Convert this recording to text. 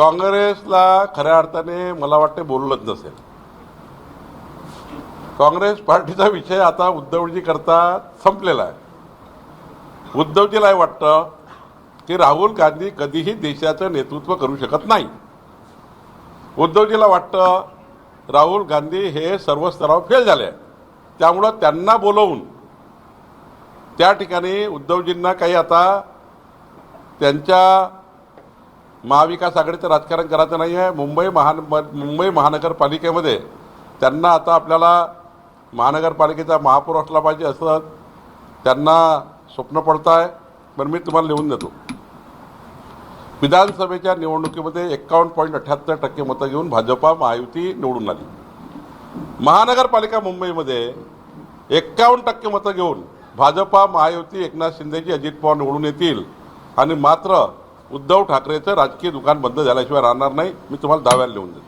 काँग्रेसला खऱ्या अर्थाने मला वाटते बोललंच नसेल. काँग्रेस पार्टीचा विषय आता उद्धवजी करता संपलेला आहे. उद्धवजीला वाटतं की राहुल गांधी कधीही देशाचं नेतृत्व करू शकत नाही. उद्धवजीला वाटतं राहुल गांधी हे सर्व स्तरावर फेल झाले त्यामुळं त्यांना बोलवून त्या ठिकाणी उद्धवजींना काही आता त्यांच्या महाविकास आघाडीचं राजकारण करायचं नाही आहे. मुंबई महान मुंबई महानगरपालिकेमध्ये त्यांना आता आपल्याला महानगरपालिकेचा महापौर असला पाहिजे असं त्यांना स्वप्न पडतं आहे पण मी तुम्हाला लिहून देतो. विधानसभेच्या निवडणुकीमध्ये एक्कावन्न पॉईंट अठ्ठ्याहत्तर टक्के मतं घेऊन भाजपा महायुती निवडून आली. महानगरपालिका मुंबईमध्ये एक्कावन्न टक्के मतं घेऊन भाजपा महायुती एकनाथ शिंदेची अजित पवार निवडून येतील. आणि मात्र उद्धव ठाकरेचं राजकीय दुकान बंद झाल्याशिवाय राहणार नाही. मी तुम्हाला दाव्याला लिहून देतो.